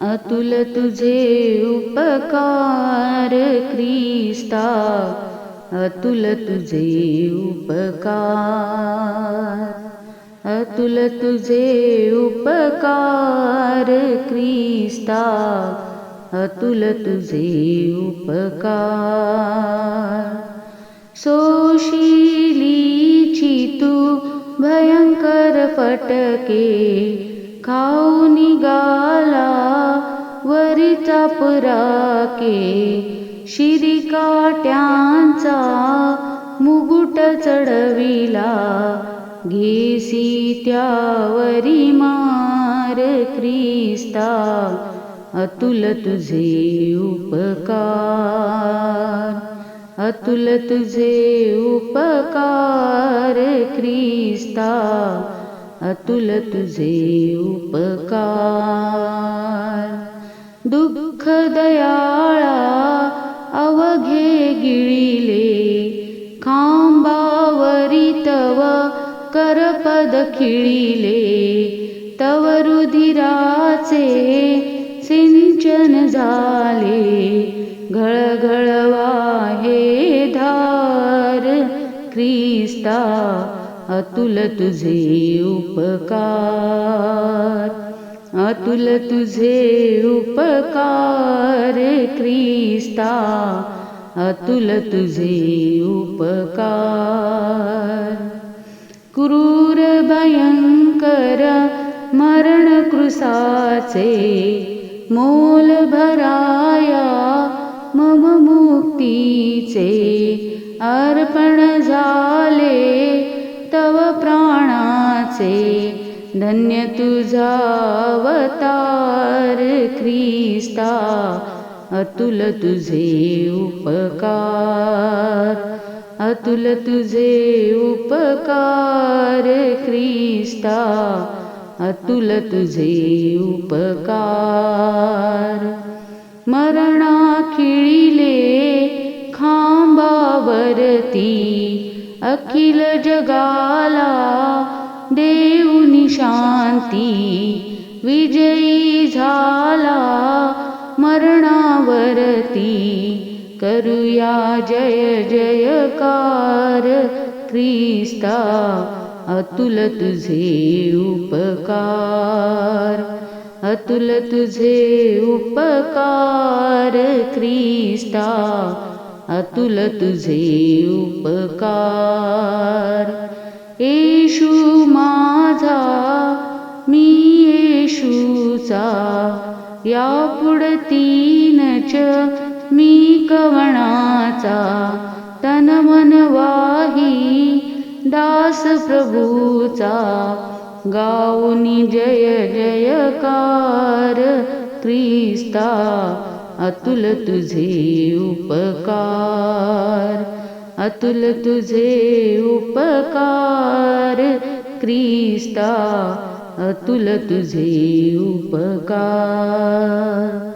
अतुल तुझे उपकार क्रिस्ता। अतुल तुझे उपकार। अतुल तुझे उपकार क्रिस्ता। अतुल तुझे उपकार। सोशिलीची तू भयंकर फटके खाऊ निघाला वरीचा पुराके शिरी काट्यांचा मुकुट चढविला. घेसी त्यावरी मार क्रिस्ता अतुल तुझे उपकार. अतुल तुझे उपकार क्रिस्ता अतुल तुझे उपकार. दुःख दयाळा अवघे गिळिले खांबावरी तव करपद खिळिले. तव रुधिराचे सिंचन झाले घळघळवा हे धार क्रिस्ता. अतुल तुझे उपकार अतुल तुझे उपकार क्रिस्ता अतुल तुझे उपकार. क्रूर भयंकर मरण कृसाचे मोल भराया मम मुक्तीचे अर्पण झाले असे धन्य तुझा अवतार ख्रिस्ता अतुल तुझे उपकार अतुल तुझे उपकार ख्रिस्ता अतुल तुझे उपकार। मरणा खिळिले खांबावरती अखिल जगाला देऊनी शांती. विजयी झाला मरणावरती. करूया जय जयकार. ख्रिस्ता अतुल तुझे उपकार. अतुल तुझे उपकार. ख्रिस्ता अतुल तुझे उपकार. येशू माझा मी येशूचा या पुढतीनच मी कवणाचा. तन मन वाही दास प्रभूचा गाऊनी जय जयकार क्रिस्ता अतुल तुझे उपकार. अतुल तुझे उपकार. क्रिस्ता अतुल तुझे उपकार.